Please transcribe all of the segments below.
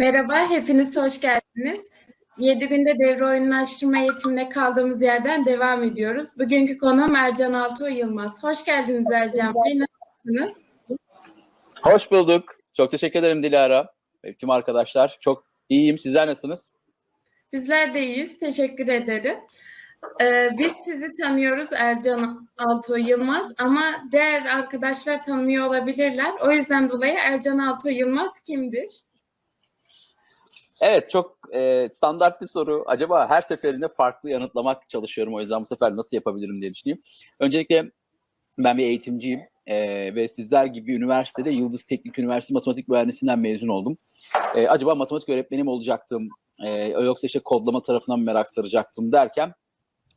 Merhaba, hepiniz hoş geldiniz. 7 günde devre oyunlaştırma eğitimine kaldığımız yerden devam ediyoruz. Bugünkü konuğum Ercan Altuğ Yılmaz. Hoş geldiniz Ercan Bey. Nasılsınız? Hoş bulduk. Çok teşekkür ederim Dilara ve tüm arkadaşlar. Çok iyiyim. Sizler nasılsınız? Bizler de iyiyiz. Teşekkür ederim. Ee, biz sizi tanıyoruz Ercan Altuğ Yılmaz ama diğer arkadaşlar tanımıyor olabilirler. O yüzden dolayı Ercan Altuğ Yılmaz kimdir? Evet çok e, standart bir soru. Acaba her seferinde farklı yanıtlamak çalışıyorum. O yüzden bu sefer nasıl yapabilirim diye düşüneyim. Öncelikle ben bir eğitimciyim e, ve sizler gibi üniversitede Yıldız Teknik Üniversitesi Matematik Mühendisliğinden mezun oldum. E, acaba matematik öğretmenim olacaktım e, yoksa işte kodlama tarafına mı merak saracaktım derken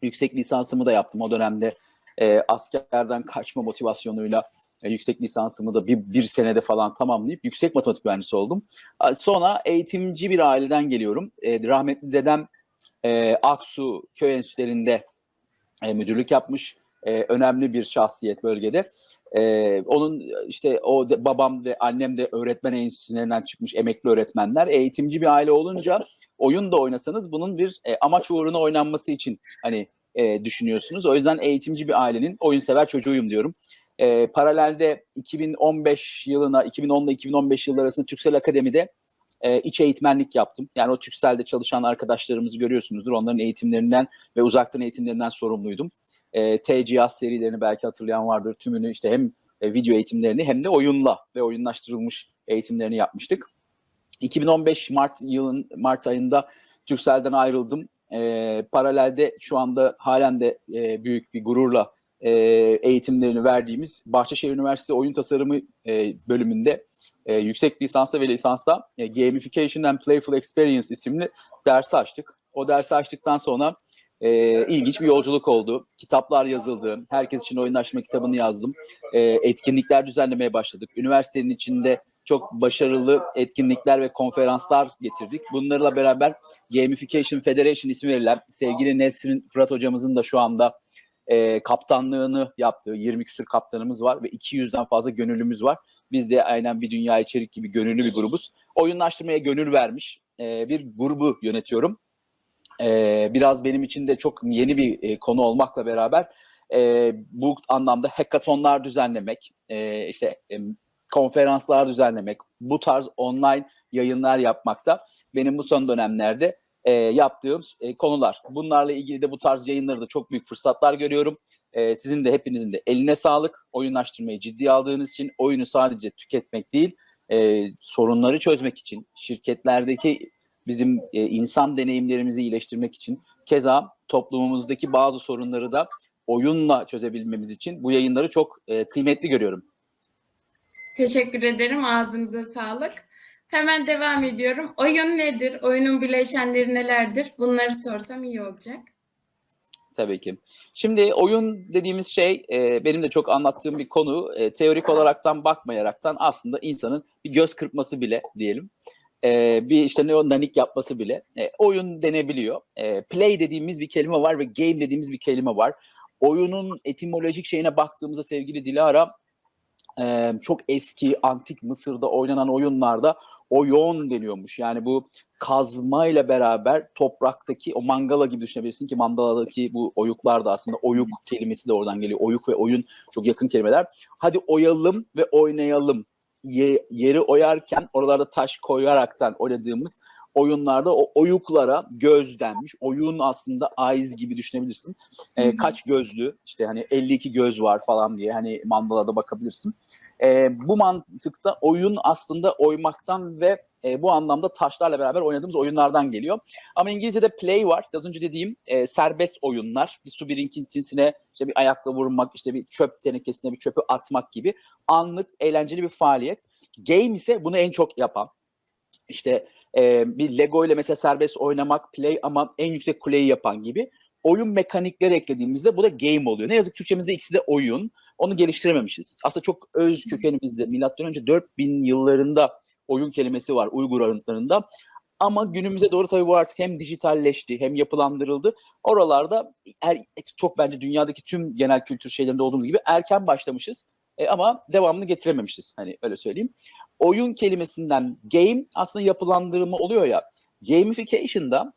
yüksek lisansımı da yaptım o dönemde. E, askerden kaçma motivasyonuyla yüksek lisansımı da bir, bir senede falan tamamlayıp yüksek matematik mühendisi oldum. Sonra eğitimci bir aileden geliyorum. E, rahmetli dedem e, Aksu köy enstitülerinde e, müdürlük yapmış. Önemli bir şahsiyet bölgede. E, onun işte o de, babam ve annem de öğretmen enstitülerinden çıkmış emekli öğretmenler. Eğitimci bir aile olunca oyun da oynasanız bunun bir e, amaç uğruna oynanması için hani e, düşünüyorsunuz. O yüzden eğitimci bir ailenin oyun sever çocuğuyum diyorum. E, paralelde 2015 yılına, 2010 ile 2015 yılları arasında Türksel Akademi'de e, iç eğitmenlik yaptım. Yani o Türksel'de çalışan arkadaşlarımızı görüyorsunuzdur. Onların eğitimlerinden ve uzaktan eğitimlerinden sorumluydum. E, TCAS serilerini belki hatırlayan vardır. Tümünü işte hem e, video eğitimlerini hem de oyunla ve oyunlaştırılmış eğitimlerini yapmıştık. 2015 Mart yılın Mart ayında Türksel'den ayrıldım. E, paralelde şu anda halen de e, büyük bir gururla e, eğitimlerini verdiğimiz Bahçeşehir Üniversitesi Oyun Tasarımı e, bölümünde e, yüksek lisansta ve lisansta e, Gamification and Playful Experience isimli dersi açtık. O dersi açtıktan sonra e, ilginç bir yolculuk oldu. Kitaplar yazıldı. Herkes için oyunlaşma kitabını yazdım. E, etkinlikler düzenlemeye başladık. Üniversitenin içinde çok başarılı etkinlikler ve konferanslar getirdik. Bunlarla beraber Gamification Federation ismi verilen sevgili Nesrin Fırat hocamızın da şu anda e, kaptanlığını yaptığı 20 küsür kaptanımız var ve 200'den fazla gönüllümüz var. Biz de aynen bir dünya içerik gibi gönüllü bir grubuz. Oyunlaştırmaya gönül vermiş e, bir grubu yönetiyorum. E, biraz benim için de çok yeni bir e, konu olmakla beraber e, bu anlamda hackathonlar düzenlemek, e, işte e, konferanslar düzenlemek, bu tarz online yayınlar yapmakta benim bu son dönemlerde e, yaptığım e, konular. Bunlarla ilgili de bu tarz yayınlarda çok büyük fırsatlar görüyorum. E, sizin de hepinizin de eline sağlık. Oyunlaştırmayı ciddiye aldığınız için oyunu sadece tüketmek değil, e, sorunları çözmek için, şirketlerdeki bizim e, insan deneyimlerimizi iyileştirmek için, keza toplumumuzdaki bazı sorunları da oyunla çözebilmemiz için bu yayınları çok e, kıymetli görüyorum. Teşekkür ederim. Ağzınıza sağlık. Hemen devam ediyorum. Oyun nedir? Oyunun bileşenleri nelerdir? Bunları sorsam iyi olacak. Tabii ki. Şimdi oyun dediğimiz şey e, benim de çok anlattığım bir konu. E, teorik olaraktan bakmayaraktan aslında insanın bir göz kırpması bile diyelim. E, bir işte neonanik yapması bile e, oyun denebiliyor. E, play dediğimiz bir kelime var ve game dediğimiz bir kelime var. Oyunun etimolojik şeyine baktığımızda sevgili Dilara e, çok eski antik Mısır'da oynanan oyunlarda oyon deniyormuş. Yani bu kazma ile beraber topraktaki o mangala gibi düşünebilirsin ki mandaladaki bu oyuklar da aslında oyuk kelimesi de oradan geliyor. Oyuk ve oyun çok yakın kelimeler. Hadi oyalım ve oynayalım. Ye, yeri oyarken oralarda taş koyaraktan oynadığımız oyunlarda o oyuklara göz denmiş. Oyun aslında eyes gibi düşünebilirsin. E, kaç gözlü işte hani 52 göz var falan diye hani mandalada bakabilirsin. E, bu mantıkta oyun aslında oymaktan ve e, bu anlamda taşlarla beraber oynadığımız oyunlardan geliyor. Ama İngilizce'de play var. Az önce dediğim e, serbest oyunlar. Bir su birikintisine işte bir ayakla vurmak, işte bir çöp tenekesine bir çöpü atmak gibi anlık eğlenceli bir faaliyet. Game ise bunu en çok yapan. İşte e, bir Lego ile mesela serbest oynamak, play ama en yüksek kuleyi yapan gibi oyun mekanikleri eklediğimizde bu da game oluyor. Ne yazık Türkçemizde ikisi de oyun. Onu geliştirememişiz. Aslında çok öz kökenimizde milattan önce 4000 yıllarında oyun kelimesi var Uygur arıntılarında. Ama günümüze doğru tabii bu artık hem dijitalleşti hem yapılandırıldı. Oralarda er, çok bence dünyadaki tüm genel kültür şeylerinde olduğumuz gibi erken başlamışız. E, ama devamını getirememişiz. Hani öyle söyleyeyim. Oyun kelimesinden game aslında yapılandırma oluyor ya. Gamification'da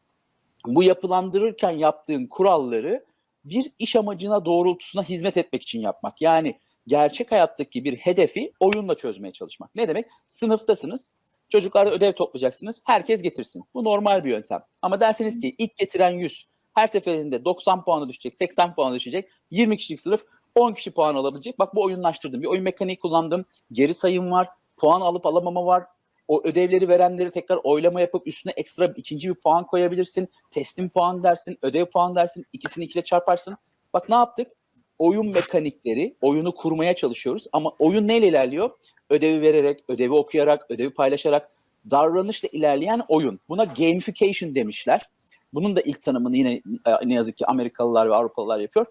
bu yapılandırırken yaptığın kuralları bir iş amacına doğrultusuna hizmet etmek için yapmak. Yani gerçek hayattaki bir hedefi oyunla çözmeye çalışmak. Ne demek? Sınıftasınız. Çocuklarla ödev toplayacaksınız. Herkes getirsin. Bu normal bir yöntem. Ama derseniz ki ilk getiren 100 her seferinde 90 puanı düşecek, 80 puanı düşecek. 20 kişilik sınıf 10 kişi puan alabilecek. Bak bu oyunlaştırdım. Bir oyun mekaniği kullandım. Geri sayım var. Puan alıp alamama var. O ödevleri verenleri tekrar oylama yapıp üstüne ekstra ikinci bir puan koyabilirsin. Teslim puan dersin, ödev puan dersin. İkisini ikiyle çarparsın. Bak ne yaptık? Oyun mekanikleri, oyunu kurmaya çalışıyoruz. Ama oyun neyle ilerliyor? Ödevi vererek, ödevi okuyarak, ödevi paylaşarak davranışla ilerleyen oyun. Buna gamification demişler. Bunun da ilk tanımını yine e, ne yazık ki Amerikalılar ve Avrupalılar yapıyor.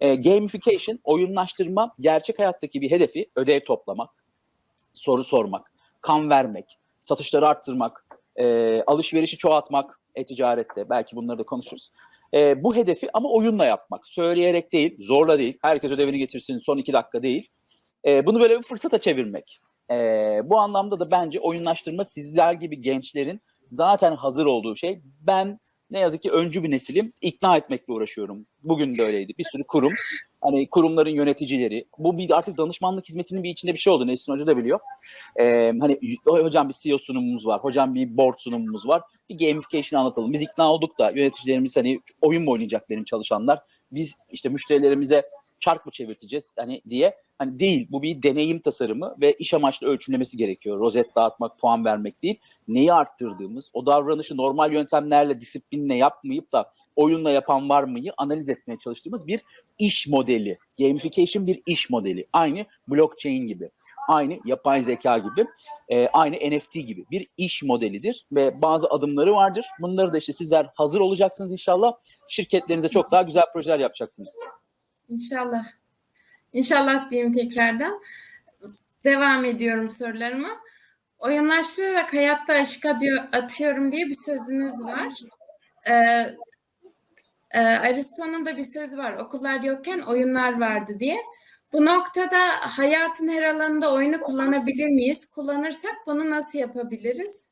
E, gamification, oyunlaştırma, gerçek hayattaki bir hedefi ödev toplamak, soru sormak, kan vermek, satışları arttırmak, e, alışverişi çoğaltmak e-ticarette. Belki bunları da konuşuruz. E, bu hedefi ama oyunla yapmak. Söyleyerek değil, zorla değil. Herkes ödevini getirsin son iki dakika değil. E, bunu böyle bir fırsata çevirmek. E, bu anlamda da bence oyunlaştırma sizler gibi gençlerin zaten hazır olduğu şey. Ben ne yazık ki öncü bir nesilim. ikna etmekle uğraşıyorum. Bugün de öyleydi. Bir sürü kurum, hani kurumların yöneticileri. Bu bir artık danışmanlık hizmetinin bir içinde bir şey oldu. Nesin Hoca da biliyor. Ee, hani hocam bir CEO sunumumuz var. Hocam bir board sunumumuz var. Bir gamification anlatalım. Biz ikna olduk da yöneticilerimiz hani oyun mu oynayacak benim çalışanlar? Biz işte müşterilerimize çark mı çevirteceğiz hani diye. Hani değil bu bir deneyim tasarımı ve iş amaçlı ölçümlemesi gerekiyor. Rozet dağıtmak, puan vermek değil. Neyi arttırdığımız, o davranışı normal yöntemlerle, disiplinle yapmayıp da oyunla yapan var mıyı analiz etmeye çalıştığımız bir iş modeli. Gamification bir iş modeli. Aynı blockchain gibi, aynı yapay zeka gibi, e, aynı NFT gibi bir iş modelidir ve bazı adımları vardır. Bunları da işte sizler hazır olacaksınız inşallah. Şirketlerinize çok daha güzel projeler yapacaksınız. İnşallah. İnşallah diyeyim tekrardan. Devam ediyorum sorularıma. Oyunlaştırarak hayatta atıyor, atıyorum diye bir sözünüz var. Ee, e, Aristo'nun da bir sözü var. Okullar yokken oyunlar vardı diye. Bu noktada hayatın her alanında oyunu kullanabilir miyiz? Kullanırsak bunu nasıl yapabiliriz?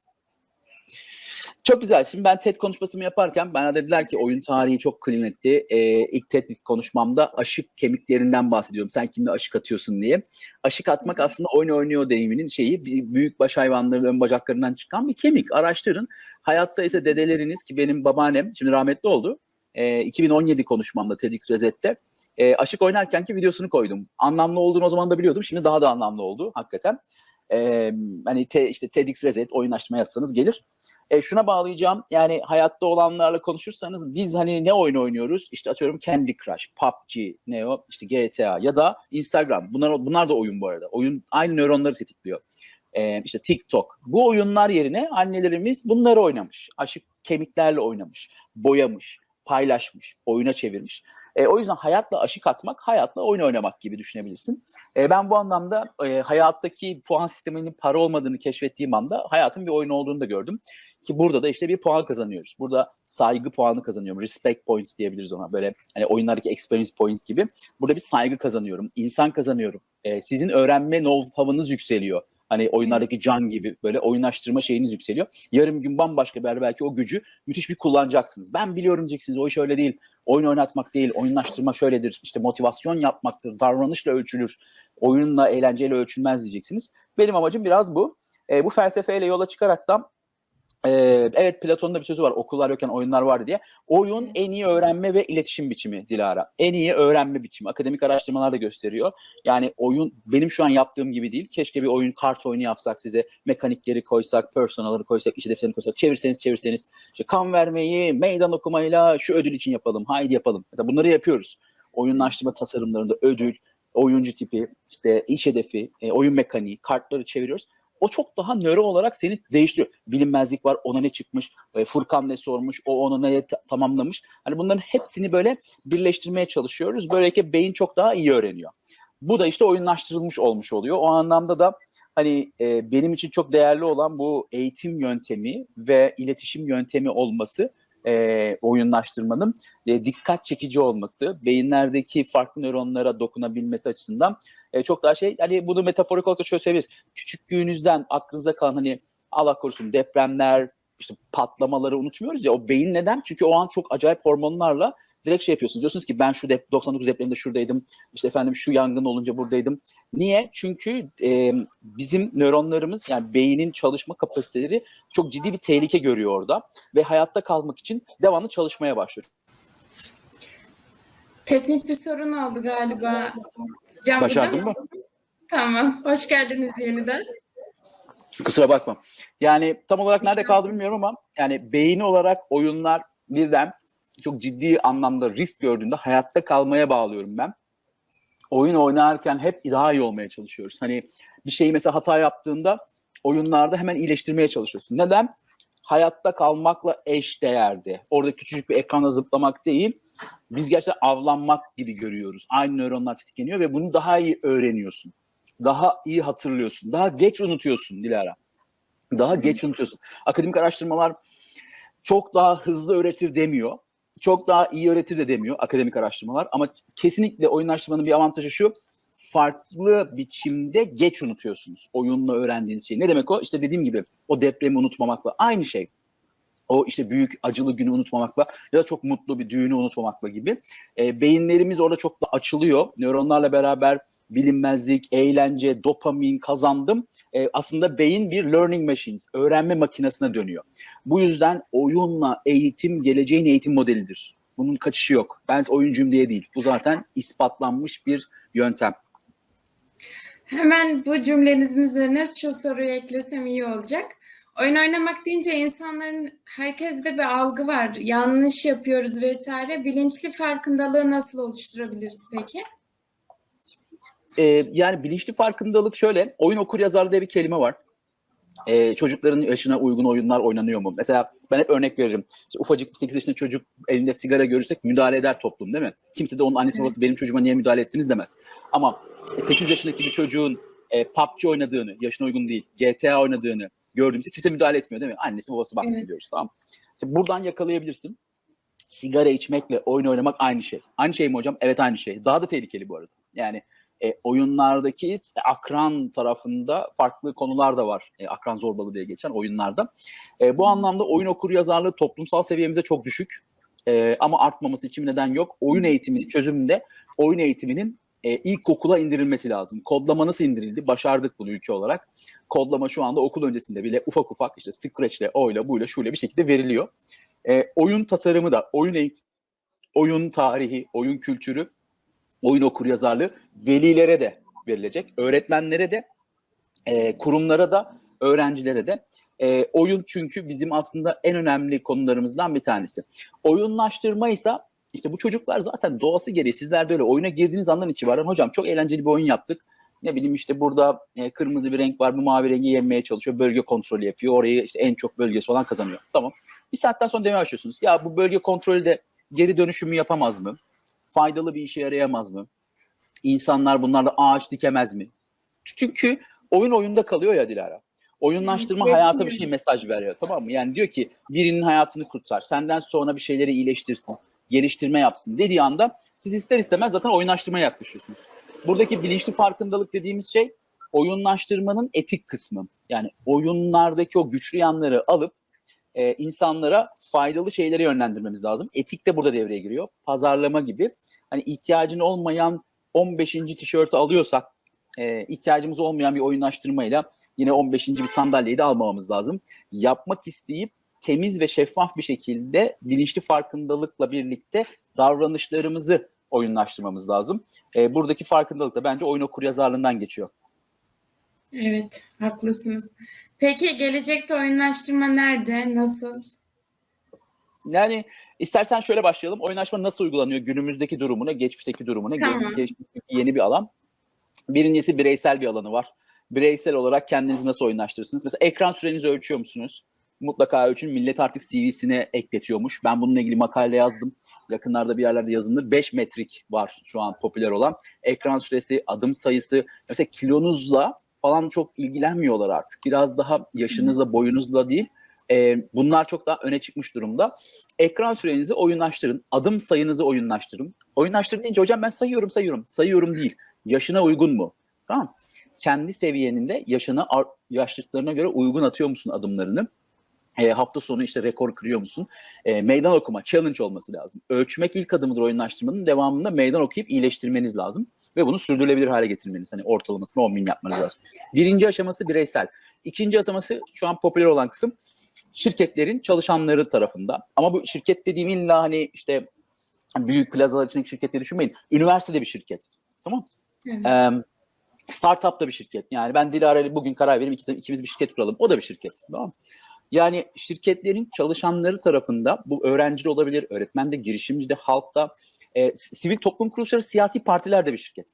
Çok güzel. Şimdi ben TED konuşmasımı yaparken bana dediler ki oyun tarihi çok kıymetli. Ee, ilk TED konuşmamda aşık kemiklerinden bahsediyorum. Sen kimde aşık atıyorsun diye. Aşık atmak aslında oyun oynuyor deyiminin şeyi büyük baş hayvanların ön bacaklarından çıkan bir kemik. Araştırın. Hayatta ise dedeleriniz ki benim babaannem şimdi rahmetli oldu. Ee, 2017 konuşmamda TEDx Rezet'te e, aşık oynarkenki videosunu koydum. Anlamlı olduğunu o zaman da biliyordum. Şimdi daha da anlamlı oldu hakikaten. Ee, hani te, işte TEDx Rezet oyunlaştırma yazsanız gelir. E, şuna bağlayacağım. Yani hayatta olanlarla konuşursanız biz hani ne oyun oynuyoruz? İşte atıyorum Candy Crush, PUBG, ne o? İşte GTA ya da Instagram. Bunlar bunlar da oyun bu arada. Oyun aynı nöronları tetikliyor. E, işte TikTok. Bu oyunlar yerine annelerimiz bunları oynamış. Aşık kemiklerle oynamış, boyamış, paylaşmış, oyuna çevirmiş. E, o yüzden hayatla aşık atmak, hayatla oyun oynamak gibi düşünebilirsin. E, ben bu anlamda e, hayattaki puan sisteminin para olmadığını keşfettiğim anda hayatın bir oyun olduğunu da gördüm. Ki burada da işte bir puan kazanıyoruz. Burada saygı puanı kazanıyorum. Respect points diyebiliriz ona. Böyle hani oyunlardaki experience points gibi. Burada bir saygı kazanıyorum. insan kazanıyorum. E, sizin öğrenme know-how'ınız yükseliyor. Hani oyunlardaki can gibi böyle oyunlaştırma şeyiniz yükseliyor. Yarım gün bambaşka bir belki o gücü müthiş bir kullanacaksınız. Ben biliyorum diyeceksiniz. O iş öyle değil. Oyun oynatmak değil. Oyunlaştırma şöyledir. İşte motivasyon yapmaktır. Davranışla ölçülür. Oyunla, eğlenceyle ölçülmez diyeceksiniz. Benim amacım biraz bu. E, bu felsefeyle yola çıkarak da ee, evet Platon'un da bir sözü var. Okullar yokken oyunlar vardı diye. Oyun en iyi öğrenme ve iletişim biçimi Dilara. En iyi öğrenme biçimi. Akademik araştırmalar da gösteriyor. Yani oyun benim şu an yaptığım gibi değil. Keşke bir oyun kart oyunu yapsak size. Mekanikleri koysak, personaları koysak, işi defterini koysak. Çevirseniz çevirseniz. İşte kan vermeyi, meydan okumayla şu ödül için yapalım. Haydi yapalım. Mesela bunları yapıyoruz. Oyunlaştırma tasarımlarında ödül, oyuncu tipi, işte iş hedefi, e, oyun mekaniği, kartları çeviriyoruz o çok daha nöro olarak seni değiştiriyor. Bilinmezlik var, ona ne çıkmış, e, Furkan ne sormuş, o onu ne tamamlamış. Hani bunların hepsini böyle birleştirmeye çalışıyoruz. Böylece beyin çok daha iyi öğreniyor. Bu da işte oyunlaştırılmış olmuş oluyor. O anlamda da hani e, benim için çok değerli olan bu eğitim yöntemi ve iletişim yöntemi olması e, oyunlaştırmanın e, dikkat çekici olması, beyinlerdeki farklı nöronlara dokunabilmesi açısından e, çok daha şey, hani bunu metaforik olarak şöyle söyleyebiliriz. Küçüklüğünüzden aklınızda kalan hani Allah korusun depremler, işte patlamaları unutmuyoruz ya o beyin neden? Çünkü o an çok acayip hormonlarla direkt şey yapıyorsunuz. Diyorsunuz ki ben şu dep 99 depreminde şuradaydım. işte efendim şu yangın olunca buradaydım. Niye? Çünkü e, bizim nöronlarımız yani beynin çalışma kapasiteleri çok ciddi bir tehlike görüyor orada ve hayatta kalmak için devamlı çalışmaya başlıyor. Teknik bir sorun oldu galiba. Can Başardın mı? Tamam. Hoş geldiniz yeniden. Kusura bakma. Yani tam olarak nerede kaldı bilmiyorum ama yani beyni olarak oyunlar birden çok ciddi anlamda risk gördüğünde hayatta kalmaya bağlıyorum ben. Oyun oynarken hep daha iyi olmaya çalışıyoruz. Hani bir şeyi mesela hata yaptığında oyunlarda hemen iyileştirmeye çalışıyorsun. Neden? Hayatta kalmakla eş değerde. Orada küçücük bir ekrana zıplamak değil. Biz gerçekten avlanmak gibi görüyoruz. Aynı nöronlar tetikleniyor ve bunu daha iyi öğreniyorsun. Daha iyi hatırlıyorsun. Daha geç unutuyorsun Dilara. Daha geç unutuyorsun. Akademik araştırmalar çok daha hızlı öğretir demiyor. Çok daha iyi öğretir de demiyor akademik araştırmalar. Ama kesinlikle oyun araştırmanın bir avantajı şu. Farklı biçimde geç unutuyorsunuz oyunla öğrendiğiniz şeyi. Ne demek o? İşte dediğim gibi o depremi unutmamakla aynı şey. O işte büyük acılı günü unutmamakla ya da çok mutlu bir düğünü unutmamakla gibi. E, beyinlerimiz orada çok da açılıyor. Nöronlarla beraber bilinmezlik, eğlence, dopamin kazandım. E, aslında beyin bir learning machine, öğrenme makinesine dönüyor. Bu yüzden oyunla eğitim geleceğin eğitim modelidir. Bunun kaçışı yok. Ben oyuncuyum diye değil. Bu zaten ispatlanmış bir yöntem. Hemen bu cümlenizin üzerine şu soruyu eklesem iyi olacak. Oyun oynamak deyince insanların herkeste bir algı var. Yanlış yapıyoruz vesaire. Bilinçli farkındalığı nasıl oluşturabiliriz peki? Ee, yani bilinçli farkındalık şöyle. Oyun okur yazar diye bir kelime var. Ee, çocukların yaşına uygun oyunlar oynanıyor mu? Mesela ben hep örnek veririm. İşte ufacık bir 8 yaşında çocuk elinde sigara görürsek müdahale eder toplum değil mi? Kimse de onun annesi babası benim çocuğuma niye müdahale ettiniz demez. Ama 8 yaşındaki bir çocuğun e, PUBG oynadığını, yaşına uygun değil, GTA oynadığını gördüğümüzde kimse müdahale etmiyor değil mi? Annesi babası baksın Evet. diyoruz tamam. İşte buradan yakalayabilirsin. Sigara içmekle oyun oynamak aynı şey. Aynı şey mi hocam? Evet aynı şey. Daha da tehlikeli bu arada. Yani e, oyunlardaki e, akran tarafında farklı konular da var. E, akran zorbalığı diye geçen oyunlarda. E, bu anlamda oyun okur yazarlığı toplumsal seviyemize çok düşük. E, ama artmaması için bir neden yok. Oyun eğitiminin çözümünde oyun eğitiminin e, ilkokula indirilmesi lazım. Kodlama nasıl indirildi? Başardık bunu ülke olarak. Kodlama şu anda okul öncesinde bile ufak ufak işte Scratch'le, oyla, buyla, şuyla bir şekilde veriliyor. E, oyun tasarımı da, oyun eğitim, oyun tarihi, oyun kültürü, oyun okur yazarlığı velilere de verilecek. Öğretmenlere de, e, kurumlara da, öğrencilere de. E, oyun çünkü bizim aslında en önemli konularımızdan bir tanesi. Oyunlaştırma ise işte bu çocuklar zaten doğası gereği sizler de öyle oyuna girdiğiniz andan itibaren hocam çok eğlenceli bir oyun yaptık. Ne bileyim işte burada e, kırmızı bir renk var bu mavi rengi yenmeye çalışıyor. Bölge kontrolü yapıyor. Orayı işte en çok bölgesi olan kazanıyor. Tamam. Bir saatten sonra demeye başlıyorsunuz. Ya bu bölge kontrolü de geri dönüşümü yapamaz mı? Faydalı bir işe yarayamaz mı? İnsanlar bunlarla ağaç dikemez mi? Çünkü oyun oyunda kalıyor ya Dilara. Oyunlaştırma hayata bir şey mesaj veriyor tamam mı? Yani diyor ki birinin hayatını kurtar. Senden sonra bir şeyleri iyileştirsin. Geliştirme yapsın dediği anda siz ister istemez zaten oyunlaştırmaya yaklaşıyorsunuz. Buradaki bilinçli farkındalık dediğimiz şey oyunlaştırmanın etik kısmı. Yani oyunlardaki o güçlü yanları alıp e, insanlara faydalı şeylere yönlendirmemiz lazım. Etik de burada devreye giriyor. Pazarlama gibi. Hani ihtiyacın olmayan 15. tişörtü alıyorsak e, ihtiyacımız olmayan bir oyunlaştırmayla yine 15. bir sandalyeyi de almamamız lazım. Yapmak isteyip temiz ve şeffaf bir şekilde bilinçli farkındalıkla birlikte davranışlarımızı oyunlaştırmamız lazım. E, buradaki farkındalık da bence oyun okur yazarlığından geçiyor. Evet, haklısınız. Peki gelecekte oyunlaştırma nerede, nasıl? Yani istersen şöyle başlayalım. Oyunlaşma nasıl uygulanıyor günümüzdeki durumuna, geçmişteki durumuna? Tamam. Geçmiş- Geçmişteki yeni bir alan. Birincisi bireysel bir alanı var. Bireysel olarak kendinizi nasıl oyunlaştırırsınız? Mesela ekran sürenizi ölçüyor musunuz? Mutlaka ölçün. Millet artık CV'sine ekletiyormuş. Ben bununla ilgili makale yazdım. Yakınlarda bir yerlerde yazılır. 5 metrik var şu an popüler olan. Ekran süresi, adım sayısı. Mesela kilonuzla falan çok ilgilenmiyorlar artık. Biraz daha yaşınızla, boyunuzla değil, E, bunlar çok daha öne çıkmış durumda. Ekran sürenizi oyunlaştırın. Adım sayınızı oyunlaştırın. Oyunlaştırın deyince hocam ben sayıyorum sayıyorum. Sayıyorum değil. Yaşına uygun mu? Tamam. Kendi seviyeninde yaşına, ar- yaşlıklarına göre uygun atıyor musun adımlarını? E, hafta sonu işte rekor kırıyor musun? E, meydan okuma, challenge olması lazım. Ölçmek ilk adımıdır oyunlaştırmanın. Devamında meydan okuyup iyileştirmeniz lazım. Ve bunu sürdürülebilir hale getirmeniz. Hani ortalamasını 10 bin yapmanız lazım. Birinci aşaması bireysel. İkinci aşaması şu an popüler olan kısım şirketlerin çalışanları tarafında. Ama bu şirket dediğim illa hani işte büyük plazalar içindeki şirketleri düşünmeyin. Üniversitede bir şirket. Tamam Evet. Ee, startup da bir şirket. Yani ben Dilara ile bugün karar verip iki- ikimiz bir şirket kuralım. O da bir şirket. Tamam? Yani şirketlerin çalışanları tarafında bu öğrenci olabilir, öğretmen de, girişimci de, halk da, e, sivil toplum kuruluşları, siyasi partiler de bir şirket.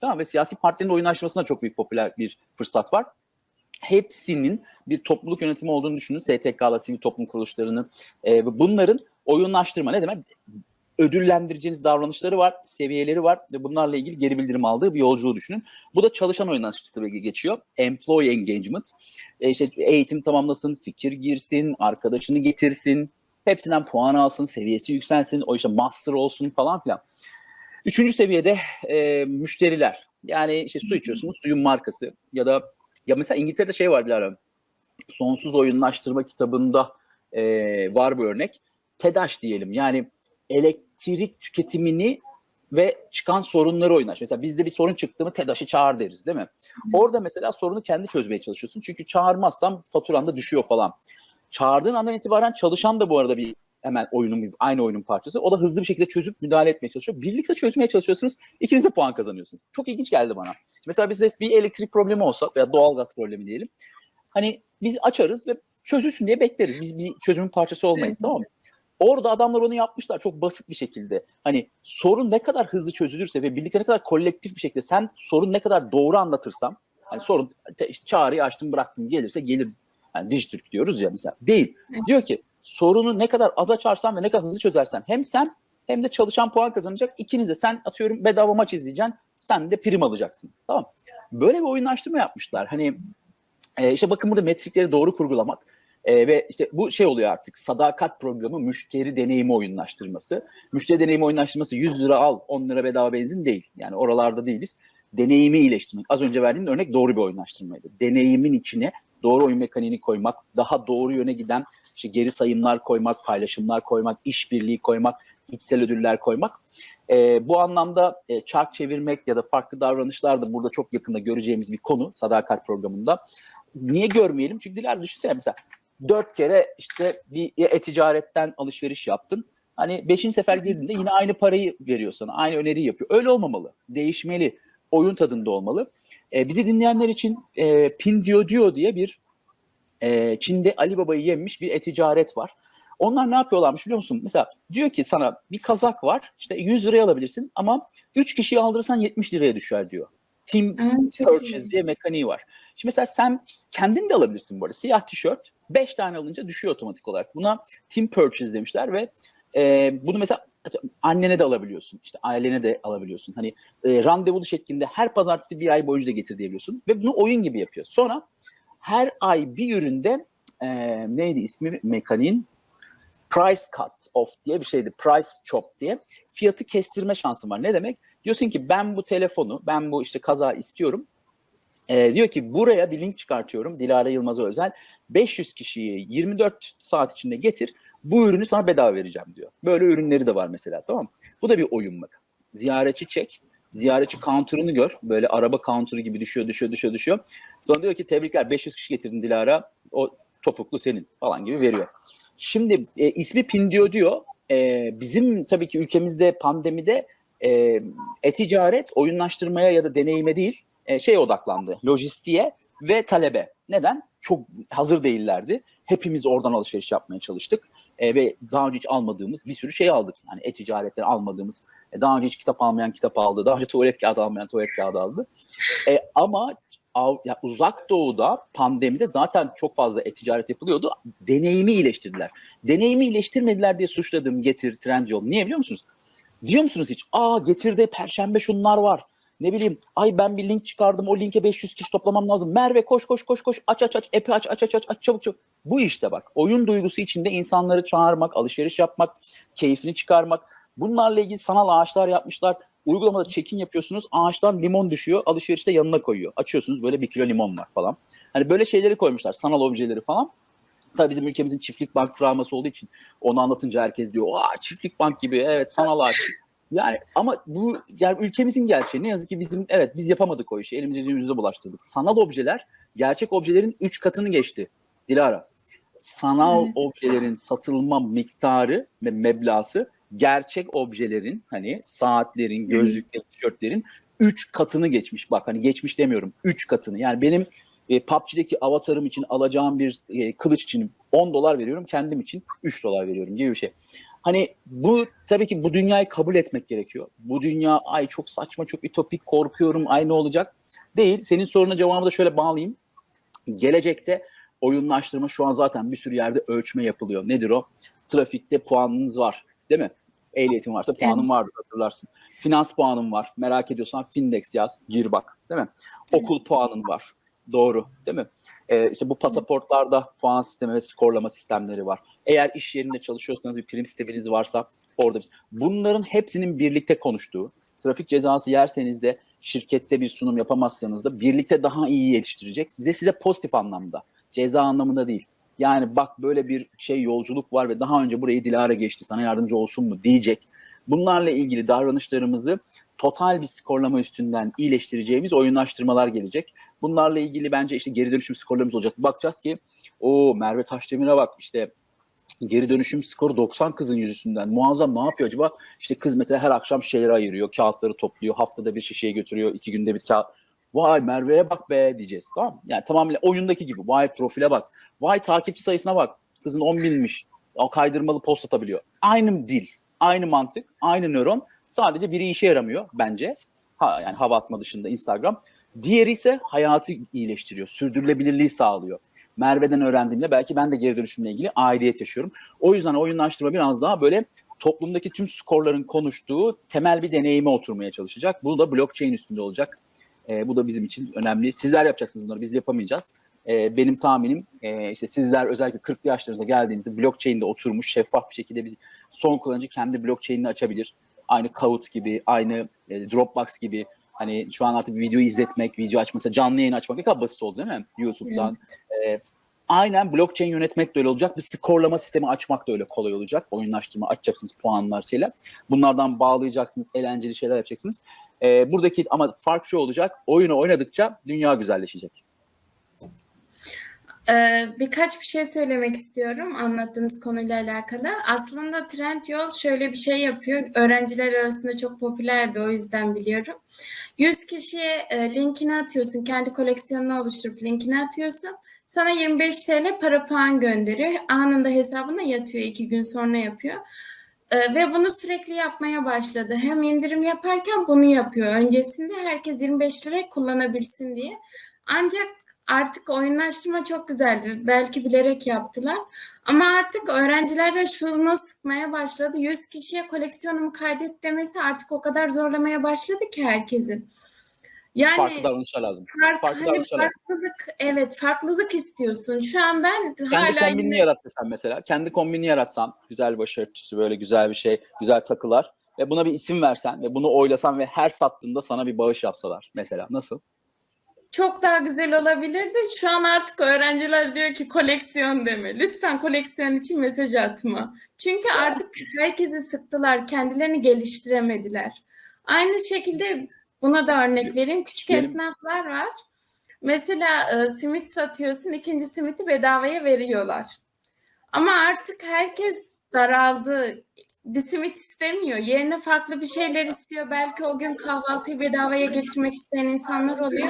Tamam ve siyasi partilerin oyunlaşmasında çok büyük popüler bir fırsat var. Hepsinin bir topluluk yönetimi olduğunu düşünün. STK'la sivil toplum kuruluşlarını. E, ve bunların oyunlaştırma ne demek? Ödüllendireceğiniz davranışları var, seviyeleri var ve bunlarla ilgili geri bildirim aldığı bir yolculuğu düşünün. Bu da çalışan oyunlaşması geçiyor. Employee engagement. E işte eğitim tamamlasın, fikir girsin, arkadaşını getirsin, hepsinden puan alsın, seviyesi yükselsin, o işte master olsun falan filan. Üçüncü seviyede e, müşteriler. Yani işte su içiyorsunuz, suyun markası ya da ya mesela İngiltere'de şey var Dilara, Sonsuz Oyunlaştırma kitabında e, var bu örnek. TEDAŞ diyelim yani elektrik tüketimini ve çıkan sorunları oynaş. Mesela bizde bir sorun çıktı mı TEDAŞ'ı çağır deriz değil mi? Orada mesela sorunu kendi çözmeye çalışıyorsun. Çünkü çağırmazsam faturan da düşüyor falan. Çağırdığın andan itibaren çalışan da bu arada bir hemen oyunun bir- aynı oyunun parçası. O da hızlı bir şekilde çözüp müdahale etmeye çalışıyor. Birlikte çözmeye çalışıyorsunuz. İkiniz de puan kazanıyorsunuz. Çok ilginç geldi bana. Mesela bizde bir elektrik problemi olsa veya doğalgaz problemi diyelim. Hani biz açarız ve çözülsün diye bekleriz. Biz bir çözümün parçası olmayız tamam mı? Orada adamlar onu yapmışlar çok basit bir şekilde. Hani sorun ne kadar hızlı çözülürse ve birlikte ne kadar kolektif bir şekilde sen sorun ne kadar doğru anlatırsan hani sorun te- işte çağrıyı açtım bıraktım gelirse gelir. Yani Dijitürk diyoruz ya mesela. Değil. Diyor ki sorunu ne kadar az açarsan ve ne kadar hızlı çözersen hem sen hem de çalışan puan kazanacak. İkiniz de sen atıyorum bedava maç izleyeceksin. Sen de prim alacaksın. Tamam. Böyle bir oyunlaştırma yapmışlar. Hani e, işte bakın burada metrikleri doğru kurgulamak. E, ve işte bu şey oluyor artık sadakat programı müşteri deneyimi oyunlaştırması. Müşteri deneyimi oyunlaştırması 100 lira al 10 lira bedava benzin değil. Yani oralarda değiliz. Deneyimi iyileştirmek. Az önce verdiğim örnek doğru bir oyunlaştırmaydı. Deneyimin içine doğru oyun mekaniğini koymak, daha doğru yöne giden işte geri sayımlar koymak, paylaşımlar koymak, işbirliği koymak, içsel ödüller koymak. E, bu anlamda e, çark çevirmek ya da farklı davranışlar da burada çok yakında göreceğimiz bir konu sadakat programında. Niye görmeyelim? Çünkü Dilara düşünsene mesela dört kere işte bir e-ticaretten alışveriş yaptın. Hani beşinci sefer girdiğinde yine aynı parayı veriyor sana. Aynı öneriyi yapıyor. Öyle olmamalı. Değişmeli. Oyun tadında olmalı. E, bizi dinleyenler için e, Pinduoduo diyor diye bir e, Çin'de Ali Baba'yı yenmiş bir e-ticaret var. Onlar ne yapıyorlarmış biliyor musun? Mesela diyor ki sana bir kazak var. işte 100 liraya alabilirsin ama 3 kişiyi aldırırsan 70 liraya düşer diyor. Team Aa, purchase iyi. diye mekaniği var. Şimdi mesela sen kendin de alabilirsin bu arada. Siyah tişört 5 tane alınca düşüyor otomatik olarak. Buna team purchase demişler ve e, bunu mesela annene de alabiliyorsun. işte ailene de alabiliyorsun. Hani e, randevulu şeklinde her pazartesi bir ay boyunca da getir diyebiliyorsun. Ve bunu oyun gibi yapıyor. Sonra her ay bir üründe e, neydi ismi mekaniğin? Price cut off diye bir şeydi. Price chop diye. Fiyatı kestirme şansın var. Ne demek? Diyorsun ki ben bu telefonu, ben bu işte kaza istiyorum. Ee, diyor ki buraya bir link çıkartıyorum Dilara Yılmaz'a özel. 500 kişiyi 24 saat içinde getir. Bu ürünü sana bedava vereceğim diyor. Böyle ürünleri de var mesela tamam mı? Bu da bir oyun bak. Ziyaretçi çek. Ziyaretçi counter'ını gör. Böyle araba counter'ı gibi düşüyor, düşüyor, düşüyor, düşüyor. Sonra diyor ki tebrikler 500 kişi getirdin Dilara. O topuklu senin falan gibi veriyor. Şimdi e, ismi Pindio diyor. E, bizim tabii ki ülkemizde pandemide e, e-ticaret oyunlaştırmaya ya da deneyime değil e, şeye odaklandı. Lojistiğe ve talebe. Neden? Çok hazır değillerdi. Hepimiz oradan alışveriş yapmaya çalıştık. E, ve daha önce hiç almadığımız bir sürü şey aldık. Yani e-ticaretten almadığımız, e, daha önce hiç kitap almayan kitap aldı, daha önce tuvalet kağıdı almayan tuvalet kağıdı aldı. E, ama Av- ya uzak doğuda pandemide zaten çok fazla e-ticaret yapılıyordu. Deneyimi iyileştirdiler. Deneyimi iyileştirmediler diye suçladığım Getir, Trendyol. Niye biliyor musunuz? Diyor musunuz hiç? Aa Getir'de perşembe şunlar var. Ne bileyim ay ben bir link çıkardım o linke 500 kişi toplamam lazım. Merve koş koş koş koş aç aç aç epi aç aç aç aç aç çabuk çabuk. Bu işte bak oyun duygusu içinde insanları çağırmak, alışveriş yapmak, keyfini çıkarmak. Bunlarla ilgili sanal ağaçlar yapmışlar. Uygulamada check-in yapıyorsunuz. Ağaçtan limon düşüyor. Alışverişte yanına koyuyor. Açıyorsunuz böyle bir kilo limon var falan. Hani böyle şeyleri koymuşlar. Sanal objeleri falan. Tabii bizim ülkemizin çiftlik bank travması olduğu için onu anlatınca herkes diyor aa çiftlik bank gibi evet sanal ağaç. Yani ama bu yani ülkemizin gerçeği ne yazık ki bizim evet biz yapamadık o işi. Elimizi yüzümüzde bulaştırdık. Sanal objeler gerçek objelerin 3 katını geçti. Dilara. Sanal Evet. objelerin satılma miktarı ve meblası gerçek objelerin hani saatlerin, gözlüklerin, tişörtlerin 3 katını geçmiş. Bak hani geçmiş demiyorum. 3 katını. Yani benim e, PUBG'deki avatarım için alacağım bir e, kılıç için 10 dolar veriyorum. Kendim için 3 dolar veriyorum gibi bir şey. Hani bu tabii ki bu dünyayı kabul etmek gerekiyor. Bu dünya ay çok saçma, çok ütopik, korkuyorum, ay ne olacak? Değil. Senin soruna cevabı da şöyle bağlayayım. Gelecekte oyunlaştırma şu an zaten bir sürü yerde ölçme yapılıyor. Nedir o? Trafikte puanınız var değil mi? Ehliyetin varsa puanın Evet. vardır hatırlarsın. Finans puanın var. Merak ediyorsan Findex yaz, gir bak değil mi? Okul puanın var. Doğru değil mi? Ee, işte bu pasaportlarda puan sistemi ve skorlama sistemleri var. Eğer iş yerinde çalışıyorsanız bir prim sisteminiz varsa orada biz. Bunların hepsinin birlikte konuştuğu, trafik cezası yerseniz de şirkette bir sunum yapamazsanız da birlikte daha iyi yetiştirecek. Bize size pozitif anlamda, ceza anlamında değil. Yani bak böyle bir şey yolculuk var ve daha önce burayı Dilara geçti sana yardımcı olsun mu diyecek. Bunlarla ilgili davranışlarımızı total bir skorlama üstünden iyileştireceğimiz oyunlaştırmalar gelecek. Bunlarla ilgili bence işte geri dönüşüm skorlarımız olacak. Bakacağız ki o Merve Taşdemir'e bak işte geri dönüşüm skoru 90 kızın yüzünden. Muazzam ne yapıyor acaba? İşte kız mesela her akşam şeyleri ayırıyor. Kağıtları topluyor. Haftada bir şişeye götürüyor. iki günde bir kağıt. Vay Merve'ye bak be diyeceğiz. Tamam? Yani tamamen oyundaki gibi. Vay profile bak. Vay takipçi sayısına bak. Kızın 10 binmiş. O kaydırmalı post atabiliyor. Aynı dil. Aynı mantık. Aynı nöron. Sadece biri işe yaramıyor bence. Ha, yani hava atma dışında Instagram. Diğeri ise hayatı iyileştiriyor. Sürdürülebilirliği sağlıyor. Merve'den öğrendiğimde belki ben de geri dönüşümle ilgili aidiyet yaşıyorum. O yüzden oyunlaştırma biraz daha böyle toplumdaki tüm skorların konuştuğu temel bir deneyime oturmaya çalışacak. Bu da blockchain üstünde olacak. Ee, bu da bizim için önemli. Sizler yapacaksınız bunları, biz yapamayacağız. Ee, benim tahminim e, işte sizler özellikle 40'lı yaşlarınıza geldiğinizde blockchain'de oturmuş şeffaf bir şekilde biz son kullanıcı kendi blockchain'ini açabilir. Aynı Kahoot gibi, aynı e, Dropbox gibi hani şu an artık video izletmek, video açması, canlı yayın açmak ne kadar basit oldu değil mi? YouTube'dan. E, aynen blockchain yönetmek de öyle olacak. Bir skorlama sistemi açmak da öyle kolay olacak. Oyunlaştırma açacaksınız puanlar şeyler. Bunlardan bağlayacaksınız, eğlenceli şeyler yapacaksınız. E, buradaki ama fark şu olacak. Oyunu oynadıkça dünya güzelleşecek. Ee, birkaç bir şey söylemek istiyorum anlattığınız konuyla alakalı. Aslında Trendyol şöyle bir şey yapıyor. Öğrenciler arasında çok popülerdi o yüzden biliyorum. 100 kişiye e, linkini atıyorsun. Kendi koleksiyonunu oluşturup linkini atıyorsun. Sana 25 TL para puan gönderiyor. Anında hesabına yatıyor. iki gün sonra yapıyor. Ee, ve bunu sürekli yapmaya başladı. Hem indirim yaparken bunu yapıyor. Öncesinde herkes 25 lira kullanabilsin diye. Ancak artık oyunlaştırma çok güzeldi. Belki bilerek yaptılar. Ama artık öğrencilerden şunu sıkmaya başladı. 100 kişiye koleksiyonumu kaydet demesi artık o kadar zorlamaya başladı ki herkesi. Yani Farklı davranışlar lazım. fark, farklı hani davranışlar lazım. farklılık, evet farklılık istiyorsun. Şu an ben Kendi hala kombinini yine yarat mesela. Kendi kombinini yaratsan. Güzel başörtüsü böyle güzel bir şey. Güzel takılar. Ve buna bir isim versen ve bunu oylasan ve her sattığında sana bir bağış yapsalar mesela. Nasıl? Çok daha güzel olabilirdi. Şu an artık öğrenciler diyor ki koleksiyon deme. Lütfen koleksiyon için mesaj atma. Çünkü artık herkesi sıktılar. Kendilerini geliştiremediler. Aynı şekilde buna da örnek vereyim. Küçük esnaflar var. Mesela e, simit satıyorsun, ikinci simiti bedavaya veriyorlar. Ama artık herkes daraldı. Bir simit istemiyor. Yerine farklı bir şeyler istiyor. Belki o gün kahvaltıyı bedavaya getirmek isteyen insanlar oluyor.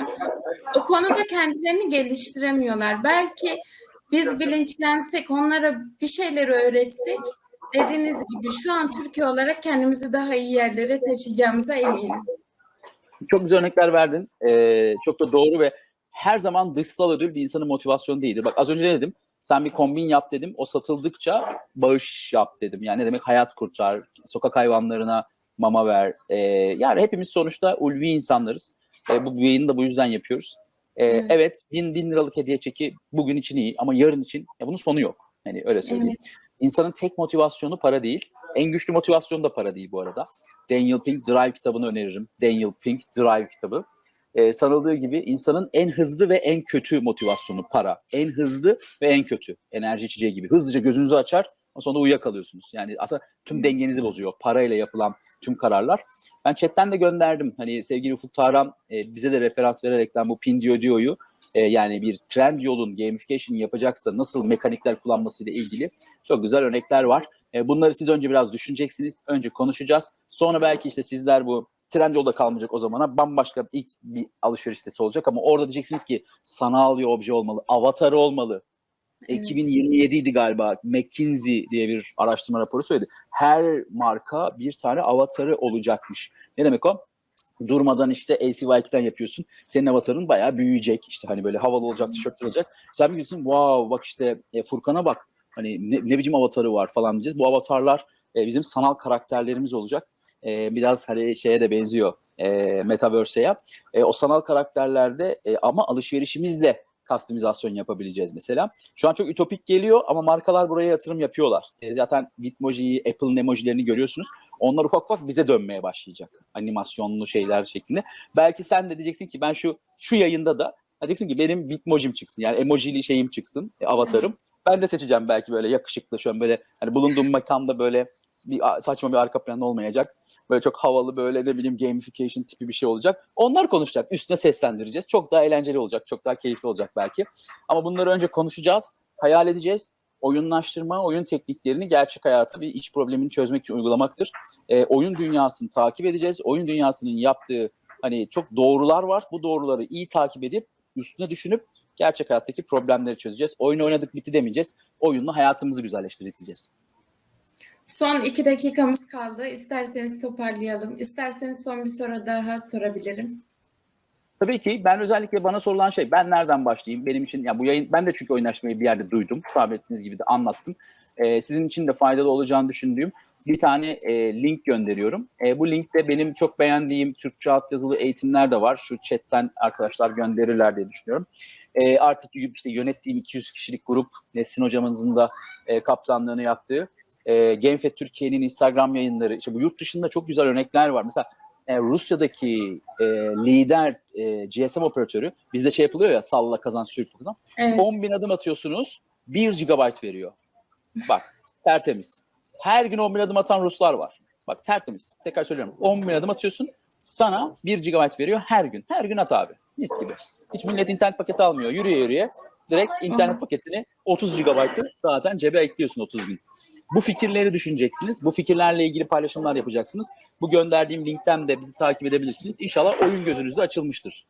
O konuda kendilerini geliştiremiyorlar. Belki biz bilinçlensek, onlara bir şeyleri öğretsek, dediğiniz gibi şu an Türkiye olarak kendimizi daha iyi yerlere taşıyacağımıza eminim. Çok güzel örnekler verdin. Ee, çok da doğru ve her zaman dışsal ödül bir insanın motivasyonu değildir. Bak az önce ne dedim? Sen bir kombin yap dedim. O satıldıkça bağış yap dedim. Yani ne demek? Hayat kurtar, sokak hayvanlarına mama ver. E, yani hepimiz sonuçta ulvi insanlarız. E, bu yayını da bu yüzden yapıyoruz. E, Evet. evet, bin, bin liralık hediye çeki bugün için iyi ama yarın için ya bunun sonu yok. Hani öyle söyleyeyim. Evet. İnsanın tek motivasyonu para değil. En güçlü motivasyonu da para değil bu arada. Daniel Pink Drive kitabını öneririm. Daniel Pink Drive kitabı. Ee, sanıldığı gibi insanın en hızlı ve en kötü motivasyonu para. En hızlı ve en kötü. Enerji içeceği gibi. Hızlıca gözünüzü açar ama sonra uyuyakalıyorsunuz. Yani aslında tüm dengenizi bozuyor. Parayla yapılan tüm kararlar. Ben chatten de gönderdim. Hani sevgili Ufuk Taran e, bize de referans vererekten bu Pinduoduo'yu diyoyu e, yani bir trend yolun gamification yapacaksa nasıl mekanikler kullanmasıyla ilgili çok güzel örnekler var. E, bunları siz önce biraz düşüneceksiniz. Önce konuşacağız. Sonra belki işte sizler bu trend yolda kalmayacak o zamana bambaşka ilk bir alışveriş sitesi olacak ama orada diyeceksiniz ki sanal bir obje olmalı, avatarı olmalı. Evet. 2027 idi galiba McKinsey diye bir araştırma raporu söyledi. Her marka bir tane avatarı olacakmış. Ne demek o? Durmadan işte LCY2'den yapıyorsun. Senin avatarın bayağı büyüyecek. İşte hani böyle havalı olacak, tişörtler olacak. Sen bir diyorsun wow bak işte e, Furkan'a bak. Hani ne, ne biçim avatarı var falan diyeceğiz. Bu avatarlar e, bizim sanal karakterlerimiz olacak. E, biraz hani şeye de benziyor. E, Metaverse'ye. E, o sanal karakterlerde e, ama alışverişimizle kastomizasyon yapabileceğiz mesela. Şu an çok ütopik geliyor ama markalar buraya yatırım yapıyorlar. E, zaten Bitmoji'yi, Apple'ın emojilerini görüyorsunuz. Onlar ufak ufak bize dönmeye başlayacak. Animasyonlu şeyler şeklinde. Belki sen de diyeceksin ki ben şu şu yayında da diyeceksin ki benim Bitmojim çıksın. Yani emojili şeyim çıksın, e, avatarım. Ben de seçeceğim belki böyle yakışıklı şu an böyle hani bulunduğum makamda böyle bir saçma bir arka plan olmayacak. Böyle çok havalı böyle ne bileyim gamification tipi bir şey olacak. Onlar konuşacak. Üstüne seslendireceğiz. Çok daha eğlenceli olacak. Çok daha keyifli olacak belki. Ama bunları önce konuşacağız. Hayal edeceğiz. Oyunlaştırma, oyun tekniklerini gerçek hayata bir iç problemini çözmek için uygulamaktır. E, oyun dünyasını takip edeceğiz. Oyun dünyasının yaptığı hani çok doğrular var. Bu doğruları iyi takip edip üstüne düşünüp gerçek hayattaki problemleri çözeceğiz. Oyunu oynadık bitti demeyeceğiz. Oyunla hayatımızı güzelleştirdik diyeceğiz. Son iki dakikamız kaldı. İsterseniz toparlayalım. İsterseniz son bir soru daha sorabilirim. Tabii ki ben özellikle bana sorulan şey ben nereden başlayayım? Benim için ya bu yayın ben de çünkü oynaşmayı bir yerde duydum. Tahmin ettiğiniz gibi de anlattım. Ee, sizin için de faydalı olacağını düşündüğüm bir tane e, link gönderiyorum. E, bu linkte benim çok beğendiğim Türkçe altyazılı eğitimler de var. Şu chatten arkadaşlar gönderirler diye düşünüyorum. E, artık işte yönettiğim 200 kişilik grup Nesin hocamızın da e, kaptanlığını yaptığı e, GameFed Türkiye'nin Instagram yayınları. İşte bu yurt dışında çok güzel örnekler var. Mesela e, Rusya'daki e, lider e, GSM operatörü bizde şey yapılıyor ya salla kazan sürekli kazan. Evet. 10 bin adım atıyorsunuz 1 GB veriyor. Bak tertemiz. Her gün 10 bin adım atan Ruslar var. Bak tertemiz. Tekrar söylüyorum. 10 bin adım atıyorsun sana 1 GB veriyor her gün. Her gün at abi. Mis gibi. Hiç millet internet paketi almıyor. Yürüye yürüye direkt internet paketini 30 GB'ı zaten cebe ekliyorsun 30 gün. Bu fikirleri düşüneceksiniz. Bu fikirlerle ilgili paylaşımlar yapacaksınız. Bu gönderdiğim linkten de bizi takip edebilirsiniz. İnşallah oyun gözünüzde açılmıştır.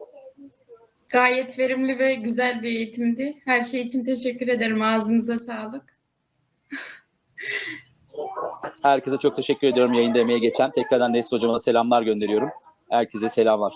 Gayet verimli ve güzel bir eğitimdi. Her şey için teşekkür ederim. Ağzınıza sağlık. Herkese çok teşekkür ediyorum yayında emeğe geçen. Tekrardan Nesli hocama selamlar gönderiyorum. Herkese selamlar.